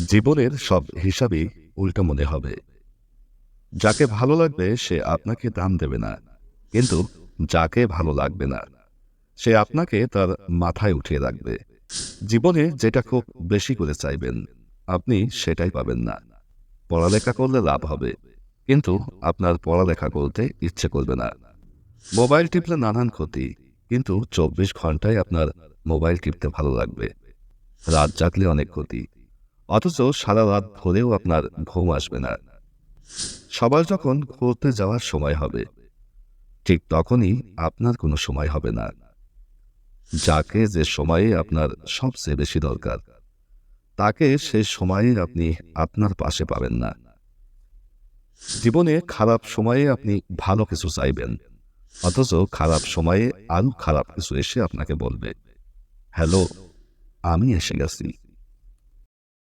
জীবনের সব হিসাবই উল্টো মনে হবে। যাকে ভালো লাগবে, সে আপনাকে দাম দেবে না। কিন্তু যাকে ভালো লাগবে না, সে আপনাকে তার মাথায় উঠিয়ে রাখবে। জীবনে যেটা খুব বেশি করে চাইবেন, আপনি সেটাই পাবেন না। পড়ালেখা করলে লাভ হবে, কিন্তু আপনার পড়ালেখা করতে ইচ্ছে করবে না। মোবাইল টিপলে নানান ক্ষতি, কিন্তু চব্বিশ ঘন্টায় আপনার মোবাইল টিপতে ভালো লাগবে। রাত জাগলে অনেক ক্ষতি অথচ সারা রাত ধরেও আপনার ঘুম আসবে না। সবার যখন ঘুরতে যাওয়ার সময় হবে, ঠিক তখনই আপনার কোনো সময় হবে না। যাকে যে সময়ে আপনার সবচেয়ে বেশি দরকার, তাকে সে সময়ে আপনি আপনার পাশে পাবেন না। জীবনে খারাপ সময়ে আপনি ভালো কিছু চাইবেন, অথচ খারাপ সময়ে আরও খারাপ কিছু এসে আপনাকে বলবে, হ্যালো, আমি এসে গেছি।